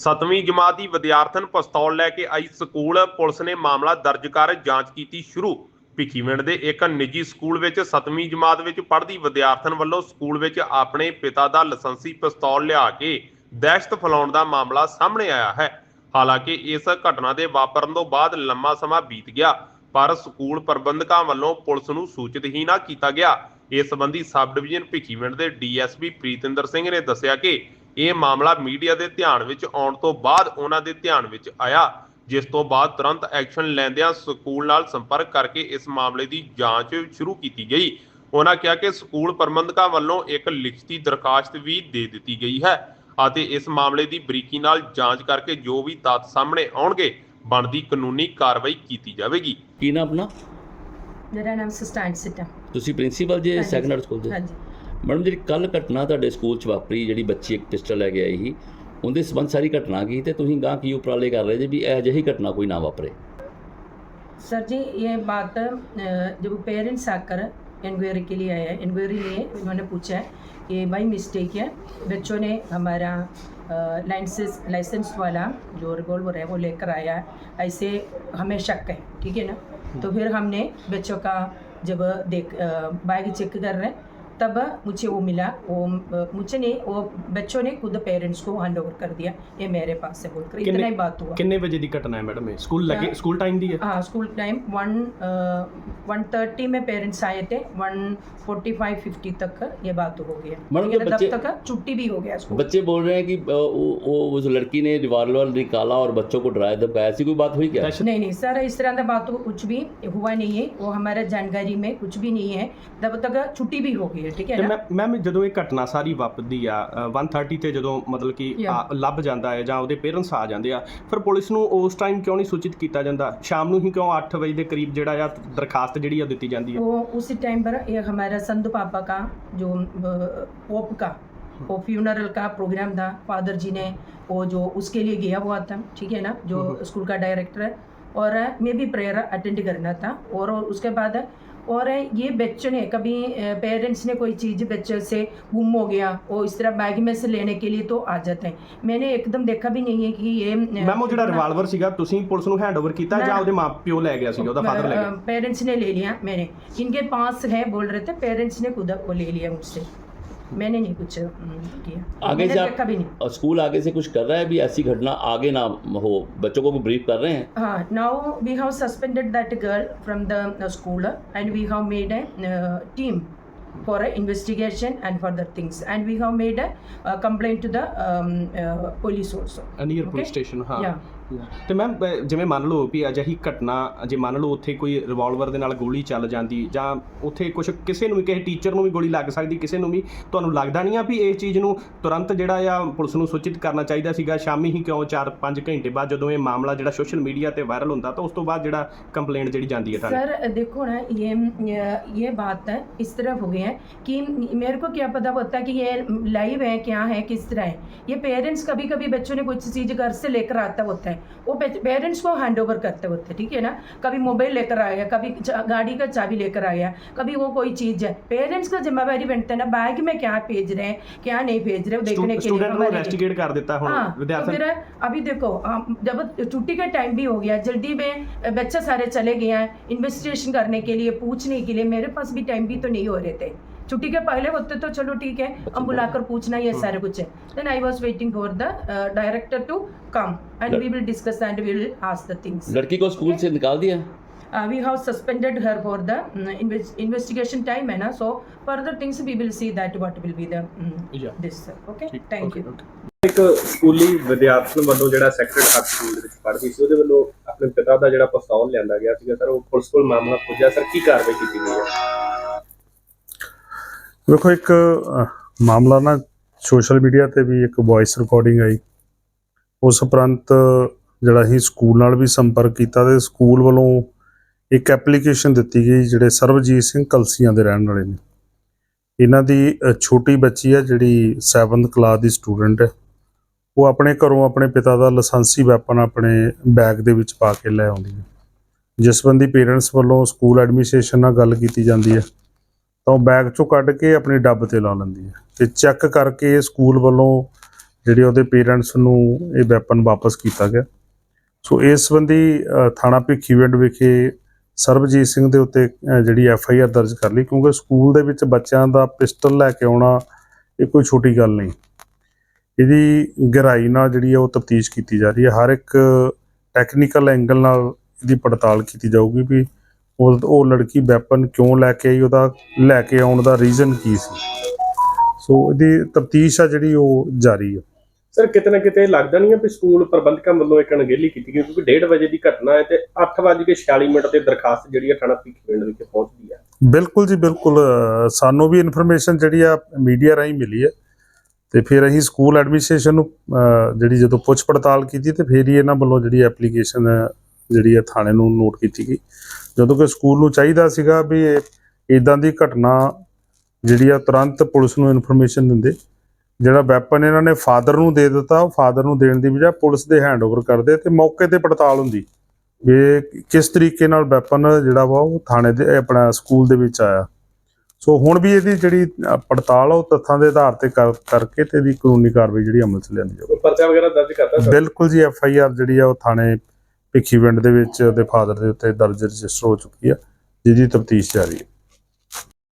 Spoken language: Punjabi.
7ਵੀਂ ਜਮਾਤ ਦੀ ਵਿਦਿਆਰਥਣ ਪਿਸਤੌਲ ਲੈ ਕੇ ਆਈ ਸਕੂਲ, ਪੁਲਿਸ ਨੇ ਮਾਮਲਾ ਦਰਜ ਕਰ ਜਾਂਚ ਕੀਤੀ ਸ਼ੁਰੂ। ਭਿੱਖੀਵਿੰਡ ਦੇ ਇੱਕ ਨਿੱਜੀ ਸਕੂਲ ਵਿੱਚ 7ਵੀਂ ਜਮਾਤ ਵਿੱਚ ਪੜ੍ਹਦੀ ਵਿਦਿਆਰਥਣ ਵੱਲੋਂ ਸਕੂਲ ਵਿੱਚ ਆਪਣੇ ਪਿਤਾ ਦਾ ਲਾਇਸੈਂਸੀ ਪਿਸਤੌਲ ਲਿਆ ਕੇ ਦਹਿਸ਼ਤ ਫੈਲਾਉਣ ਦਾ ਮਾਮਲਾ ਸਾਹਮਣੇ ਆਇਆ ਹੈ। ਹਾਲਾਂਕਿ ਇਸ ਘਟਨਾ ਦੇ ਵਾਪਰਨ ਤੋਂ ਬਾਅਦ ਲੰਮਾ ਸਮਾਂ ਬੀਤ ਗਿਆ, ਪਰ ਸਕੂਲ ਪ੍ਰਬੰਧਕਾਂ ਵੱਲੋਂ ਪੁਲਿਸ ਨੂੰ ਸੂਚਿਤ ਹੀ ਨਾ ਕੀਤਾ ਗਿਆ। ਇਸ ਸੰਬੰਧੀ ਸਬ ਡਿਵੀਜ਼ਨ ਭਿੱਖੀਵਿੰਡ ਦੇ ਡੀਐਸਪੀ ਪ੍ਰੀਤਿੰਦਰ ਸਿੰਘ ਨੇ ਦੱਸਿਆ ਕਿ ਇਹ ਮਾਮਲਾ ਮੀਡੀਆ ਦੇ ਧਿਆਨ ਵਿੱਚ ਆਉਣ ਤੋਂ ਬਾਅਦ ਉਹਨਾਂ ਦੇ ਧਿਆਨ ਵਿੱਚ ਆਇਆ ਜਿਸ ਤੋਂ ਬਾਅਦ ਤੁਰੰਤ ਐਕਸ਼ਨ ਲੈਂਦਿਆਂ ਸਕੂਲ ਨਾਲ ਸੰਪਰਕ ਕਰਕੇ ਇਸ ਮਾਮਲੇ ਦੀ ਜਾਂਚ ਸ਼ੁਰੂ ਕੀਤੀ ਗਈ। ਉਹਨਾਂ ਕਿਹਾ ਕਿ ਸਕੂਲ ਪ੍ਰਬੰਧਕਾਂ ਵੱਲੋਂ ਇੱਕ ਲਿਖਤੀ ਦਰਖਾਸਤ ਵੀ ਦੇ ਦਿੱਤੀ ਗਈ ਹੈ ਅਤੇ ਇਸ ਮਾਮਲੇ ਦੀ ਬਰੀਕੀ ਨਾਲ ਜਾਂਚ ਕਰਕੇ ਜੋ ਵੀ ਤੱਥ ਸਾਹਮਣੇ ਆਉਣਗੇ ਬਣਦੀ ਕਾਨੂੰਨੀ ਕਾਰਵਾਈ ਕੀਤੀ ਜਾਵੇਗੀ। ਕੀ ਨਾਮ ਆਪਣਾ? ਮੇਰਾ ਨਾਮ ਸਸਟੈਂਡ ਸਿਟਾ। ਤੁਸੀਂ ਪ੍ਰਿੰਸੀਪਲ ਜੇ ਸੈਕੰਡਰੀ ਸਕੂਲ ਦੇ? ਹਾਂਜੀ। ਮੈਡਮ ਜਿਹੜੀ ਕੱਲ ਘਟਨਾ ਤੁਹਾਡੇ ਸਕੂਲ 'ਚ ਵਾਪਰੀ ਜਿਹੜੀ ਬੱਚੀ ਇੱਕ ਪਿਸਟਲ ਲੈ ਕੇ ਆਈ ਸੀ ਉਹਦੇ ਸੰਬੰਧ ਸਾਰੀ ਘਟਨਾ ਕੀ ਤੇ ਤੁਸੀਂ ਗਾਂ ਕੀ ਉਪਰਾਲੇ ਕਰ ਰਹੇ ਜੇ ਵੀ ਇਹ ਅਜਿਹੀ ਘਟਨਾ ਕੋਈ ਨਾ ਵਾਪਰੇ सर जी ये बात अ, जब पेरेंट्स आकर इंक्वायरी के लिए आए हैं इंक्वायरी लिए उन्होंने पूछा है कि भाई मिस्टेक है बच्चों ने हमारा लाइसेंस लाइसेंस वाला जो रिवॉल्वर है वो लेकर आया है ऐसे हमें शक है ठीक है ना तो फिर हमने बच्चों का जब देख बैग चेक कर रहे हैं तब मुझे वो मिला वो मुझे ने वो बच्चों ने खुद पेरेंट्स को हैंड ओवर कर दिया ये मेरे पास से बोलकर। इतना ही बात हुआ। कितने बजे की घटना है मैडम स्कूल लगे स्कूल टाइम दी है? हाँ school time one one thirty में पेरेंट्स आए थे वन फोर्टी फाइव फिफ्टी तक ये बात हो गई है। मतलब तब तक छुट्टी भी हो गया स्कूल। बच्चे बोल रहे हैं कि वो उस लड़की ने दीवार वाल निकाला और बच्चों को डराया धमकाया ऐसी कोई बात हुई क्या? नहीं नहीं सर इस तरह की बात कुछ भी हुआ नहीं है वो हमारे जानकारी में कुछ भी नहीं है तब तक छुट्टी भी हो गई ठीक है ਤੇ ना ਮੈਂ ਮੈਮ ਜਦੋਂ ਇਹ ਘਟਨਾ ਸਾਰੀ ਵਾਪਰਦੀ ਆ ਅ, 130 ਤੇ ਜਦੋਂ ਮਤਲਬ ਕਿ Yeah. ਆ- ਲੱਭ ਜਾਂਦਾ ਹੈ ਜਾਂ ਉਹਦੇ ਪੇਰੈਂਟਸ ਆ ਜਾਂਦੇ ਆ ਫਿਰ ਪੁਲਿਸ ਨੂੰ ਉਸ ਟਾਈਮ ਕਿਉਂ ਨਹੀਂ ਸੂਚਿਤ ਕੀਤਾ ਜਾਂਦਾ ਸ਼ਾਮ ਨੂੰ ਹੀ ਕਿਉਂ 8 ਵਜੇ ਦੇ ਕਰੀਬ ਜਿਹੜਾ ਆ ਦਰਖਾਸਤ ਜਿਹੜੀ ਆ ਦਿੱਤੀ ਜਾਂਦੀ ਹੈ वो उसी टाइम पर ये हमारा संत पापा का जो पोप का वो फ्यूनरल का प्रोग्राम था फादर जी ने वो जो उसके लिए गया हुआ था ठीक है ना जो हम्म। स्कूल का डायरेक्टर है और मैं भी प्रेयर अटेंड करना था और उसके बाद और ये बच्चों ने कभी पेरेंट्स ने कोई चीज़ बच्चे से गुम हो गया वो इस तरह बैग में से लेने के लिए तो आ जाते हैं मैंने एकदम देखा भी नहीं है कि ये ਮੈਮ ਉਹ ਜਿਹੜਾ ਰਿਵਾਲਵਰ ਸੀਗਾ ਤੁਸੀਂ ਪੁਲਿਸ ਨੂੰ ਹੈਂਡਓਵਰ ਕੀਤਾ ना, ਜਾਂ ना। ਉਹਦੇ ਮਾਪਿਓ ਲੈ ਗਿਆ ਸੀਗਾ ਉਹਦਾ ਫਾਦਰ ਲੈ ਗਿਆ पेरेंट्स ने ले लिया मैंने इनके पास है बोल रहे थे पेरेंट्स ने खुद वो ले लिया मुझसे मैंने नहीं कुछ किया आगे से आप भी नहीं स्कूल आगे से कुछ कर रहा है भी ऐसी घटना आगे ना हो बच्चों को ब्रीफ कर रहे हैं हाँ now we have suspended that girl from the school and we have made a team for an investigation and further things. And we have made a, uh, complaint to the um, uh, police also. And your okay? police station, huh? Yeah. ਤੇ ਮੈਮ ਜਿਵੇਂ ਮੰਨ ਲਓ ਵੀ ਅਜਿਹੀ ਘਟਨਾ ਜੇ ਮੰਨ ਲਓ ਉੱਥੇ ਕੋਈ ਰਿਵਾਲਵਰ ਦੇ ਨਾਲ ਗੋਲੀ ਚੱਲ ਜਾਂਦੀ ਜਾਂ ਉੱਥੇ ਕੁਝ ਕਿਸੇ ਨੂੰ ਵੀ ਕਿਸੇ ਟੀਚਰ ਨੂੰ ਵੀ ਗੋਲੀ ਲੱਗ ਸਕਦੀ ਕਿਸੇ ਨੂੰ ਵੀ ਤੁਹਾਨੂੰ ਲੱਗਦਾ ਨਹੀਂ ਆ ਵੀ ਇਹ ਚੀਜ਼ ਨੂੰ ਤੁਰੰਤ ਜਿਹੜਾ ਆ ਪੁਲਿਸ ਨੂੰ ਸੂਚਿਤ ਕਰਨਾ ਚਾਹੀਦਾ ਸੀਗਾ ਸ਼ਾਮੀ ਹੀ ਕਿਉਂ 4-5 ਘੰਟੇ ਬਾਅਦ ਜਦੋਂ ਇਹ ਮਾਮਲਾ ਜਿਹੜਾ ਸੋਸ਼ਲ ਮੀਡੀਆ ਤੇ ਵਾਇਰਲ ਹੁੰਦਾ ਤਾਂ ਉਸ ਤੋਂ ਬਾਅਦ ਜਿਹੜਾ ਕੰਪਲੇਂਟ ਜਿਹੜੀ ਜਾਂਦੀ ਹੈ ਥਾਣੇ सर देखो ना ये ये ये बात है इस तरह हो गई है कि मेरे को क्या पता होता कि ये लाइव है क्या है किस तरह है ये पेरेंट्स कभी कभी बच्चों ने कुछ चीज़ घर से लेकर आता होता है वो पेरेंट्स को हैंड ओवर करते होते ठीक है ना? कभी मोबाइल लेकर आ गया कभी गाड़ी का चाबी लेकर आ गया कभी वो कोई चीज़ है। पेरेंट्स का जिम्मेवारी बनता है ना बैग में क्या भेज रहे हैं क्या नहीं भेज रहे देखने के लिए कर देता हाँ तो फिर अभी देखो जब छुट्टी का टाइम भी हो गया जल्दी में बच्चे सारे चले गए हैं इन्वेस्टिगेशन करने के लिए पूछने के लिए मेरे पास भी टाइम भी तो नहीं हो रहे थे। छुट्टी के पहले होते तो चलो ठीक है हम बुलाकर पूछना ये सारे कुछ है then I was waiting for the director to come and we will discuss and we will ask the things लड़की को स्कूल से निकाल दिया we have suspended her for the investigation time है ना so further things we will see that what will be the Yeah. This okay thank you ਇੱਕ ਸਕੂਲੀ ਵਿਦਿਆਰਥਣ ਵੱਲੋਂ ਜਿਹੜਾ ਸੈਕਟਰ ਹਾਰਟ ਸਕੂਲ ਦੇ ਵਿੱਚ ਪੜ੍ਹਦੀ ਸੀ ਉਹਦੇ ਵੱਲੋਂ ਆਪਣੇ ਪਿਤਾ ਦਾ ਜਿਹੜਾ ਪਿਸਤੌਲ ਲਿਆਂਦਾ ਗਿਆ ਸੀਗਾ ਸਰ ਉਹ ਪੁਲਿਸ ਕੋਲ ਮਾਮਲਾ ਪੁੱਜਿਆ ਸਰ ਕੀ ਕਾਰਵਾਈ ਕੀਤੀ ਗਈ ਹੈ ਵੇਖੋ ਇੱਕ ਮਾਮਲਾ ਨਾ ਸੋਸ਼ਲ ਮੀਡੀਆ ਤੇ ਵੀ ਇੱਕ ਵੌਇਸ ਰਿਕਾਰਡਿੰਗ ਆਈ। ਉਸ ਉਪਰੰਤ ਜਿਹੜਾ ਹੀ ਸਕੂਲ ਨਾਲ ਵੀ ਸੰਪਰਕ ਕੀਤਾ ਤੇ ਸਕੂਲ ਵੱਲੋਂ ਇੱਕ ਐਪਲੀਕੇਸ਼ਨ ਦਿੱਤੀ ਗਈ ਜਿਹੜੇ ਸਰਬਜੀਤ ਸਿੰਘ ਕਲਸੀਆਂ ਦੇ ਰਹਿਣ ਵਾਲੇ ਨੇ। ਇਹਨਾਂ ਦੀ ਛੋਟੀ ਬੱਚੀ ਆ ਜਿਹੜੀ 7th ਕਲਾਸ ਦੀ ਸਟੂਡੈਂਟ ਹੈ। ਉਹ ਆਪਣੇ ਘਰੋਂ ਆਪਣੇ ਪਿਤਾ ਦਾ ਲਾਇਸੈਂਸੀ ਵੈਪਨ ਆਪਣੇ ਬੈਗ ਦੇ ਵਿੱਚ ਪਾ ਕੇ ਲੈ ਆਉਂਦੀ ਹੈ। ਜਿਸ ਬੰਦੀ ਪੇਰੈਂਟਸ ਵੱਲੋਂ ਸਕੂਲ ਐਡਮਿਨਿਸਟ੍ਰੇਸ਼ਨ ਨਾਲ ਗੱਲ ਕੀਤੀ ਜਾਂਦੀ ਹੈ। ਤਾਂ ਉਹ ਬੈਗ ਚੋਂ ਕੱਢ ਕੇ ਆਪਣੀ ਡੱਬ ਤੇ ਲਾ ਲੈਂਦੀ ਹੈ ਤੇ ਚੈੱਕ ਕਰਕੇ ਸਕੂਲ ਵੱਲੋਂ ਜਿਹੜੇ ਉਹਦੇ ਪੇਰੈਂਟਸ ਨੂੰ ਇਹ ਵੈਪਨ ਵਾਪਸ ਕੀਤਾ ਗਿਆ। ਸੋ ਇਸ ਸੰਬੰਧੀ ਥਾਣਾ ਭਿੱਖੀਵਿੰਡ ਵਿਖੇ ਸਰਬਜੀਤ ਸਿੰਘ ਦੇ ਉੱਤੇ ਜਿਹੜੀ ਐਫ ਆਈ ਆਰ ਦਰਜ ਕਰ ਲਈ ਕਿਉਂਕਿ ਸਕੂਲ ਦੇ ਵਿੱਚ ਬੱਚਿਆਂ ਦਾ ਪਿਸਟਲ ਲੈ ਕੇ ਆਉਣਾ ਇਹ ਕੋਈ ਛੋਟੀ ਗੱਲ ਨਹੀਂ। ਇਹਦੀ ਗਹਿਰਾਈ ਨਾਲ ਜਿਹੜੀ ਹੈ ਉਹ ਤਫਤੀਸ਼ ਕੀਤੀ ਜਾ ਰਹੀ ਹੈ। ਹਰ ਇੱਕ ਟੈਕਨੀਕਲ ਐਂਗਲ ਨਾਲ ਇਹਦੀ ਪੜਤਾਲ ਕੀਤੀ ਜਾਊਗੀ ਵੀ ਉਹ ਉਹ ਲੜਕੀ ਵੈਪਨ ਕਿਉਂ ਲੈ ਕੇ ਆਈ ਉਹਦਾ ਲੈ ਕੇ ਆਉਣ ਦਾ ਰੀਜ਼ਨ ਕੀ ਸੀ? ਸੋ ਇਹਦੀ ਤਫਤੀਸ਼ ਆ ਜਿਹੜੀ ਉਹ ਜਾਰੀ ਹੈ ਸਰ ਕਿਤੇ ਨਾ ਕਿਤੇ ਲੱਗਦਾ ਨਹੀਂ ਹੈ ਵੀ ਸਕੂਲ ਪ੍ਰਬੰਧਕਾਂ ਵੱਲੋਂ ਇੱਕ ਅਣਗਹਿਲੀ ਕੀਤੀ ਗਈ ਕਿਉਂਕਿ 1:30 ਵਜੇ ਦੀ ਘਟਨਾ ਹੈ ਤੇ 8:46 ਮਿੰਟ ਤੇ ਦਰਖਾਸਤ ਜਿਹੜੀ ਹੈ ਥਾਣਾ ਭਿੱਖੀਵਿੰਡ ਵਿਖੇ ਪਹੁੰਚਦੀ ਹੈ ਬਿਲਕੁਲ ਜੀ ਬਿਲਕੁਲ ਸਾਨੂੰ ਵੀ ਇਨਫੋਰਮੇਸ਼ਨ ਜਿਹੜੀ ਆ ਮੀਡੀਆ ਰਾਹੀਂ ਮਿਲੀ ਹੈ। ਤੇ ਫਿਰ ਅਸੀਂ ਸਕੂਲ ਐਡਮਿਨਿਸਟ੍ਰੇਸ਼ਨ ਨੂੰ ਜਿਹੜੀ ਜਦੋਂ ਪੁੱਛ ਪੜਤਾਲ ਕੀਤੀ ਤੇ ਫਿਰ ਹੀ ਇਹਨਾਂ ਵੱਲੋਂ ਜਿਹੜੀ ਐਪਲੀਕੇਸ਼ਨ ਜਿਹੜੀ ਹੈ ਥਾਣੇ ਨੂੰ ਨੋਟ ਕੀਤੀ ਗਈ। ਜਦੋਂ ਕਿ ਸਕੂਲ ਨੂੰ ਚਾਹੀਦਾ ਸੀਗਾ ਵੀ ਇਦਾਂ ਦੀ ਘਟਨਾ ਜਿਹੜੀ ਆ ਤੁਰੰਤ ਪੁਲਿਸ ਨੂੰ ਇਨਫੋਰਮੇਸ਼ਨ ਦਿੰਦੇ। ਜਿਹੜਾ ਵੈਪਨ ਇਹਨਾਂ ਨੇ ਫਾਦਰ ਨੂੰ ਦੇ ਦਿੱਤਾ ਉਹ ਫਾਦਰ ਨੂੰ ਦੇਣ ਦੀ ਬਜਾਏ ਪੁਲਿਸ ਦੇ ਹੈਂਡਓਵਰ ਕਰਦੇ ਤੇ ਮੌਕੇ ਤੇ ਪੜਤਾਲ ਹੁੰਦੀ। ਵੀ ਕਿਸ ਤਰੀਕੇ ਨਾਲ ਵੈਪਨ ਜਿਹੜਾ ਵਾ ਉਹ ਥਾਣੇ ਦੇ ਆਪਣਾ ਸਕੂਲ ਦੇ ਵਿੱਚ ਆਇਆ। ਸੋ ਹੁਣ ਵੀ ਇਹਦੀ ਜਿਹੜੀ ਪੜਤਾਲ ਆ ਉਹ ਤੱਥਾਂ ਦੇ ਆਧਾਰ ਤੇ ਕਰ- ਕਰਕੇ ਤੇ ਇਹਦੀ ਕਾਨੂੰਨੀ ਕਾਰਵਾਈ ਜਿਹੜੀ ਅਮਲ 'ਚ ਲਿਆਂਦੀ ਜਾਊਗੀ ਪਰਚਾ ਵਗੈਰਾ ਦਰਜ ਕਰਤਾ ਬਿਲਕੁਲ ਜੀ ਐਫ ਆਈ ਆਰ ਜਿਹੜੀ ਆ ਉਹ ਥਾਣੇ ਭਿੱਖੀਵਿੰਡ ਦੇ ਵਿੱਚ ਉਹਦੇ ਫਾਦਰ ਦੇ ਉੱਤੇ ਦਰਜ ਰਜਿਸਟਰ ਹੋ ਚੁੱਕੀ ਆ, ਜਿਹਦੀ ਤਫਤੀਸ਼ ਜਾਰੀ ਹੈ।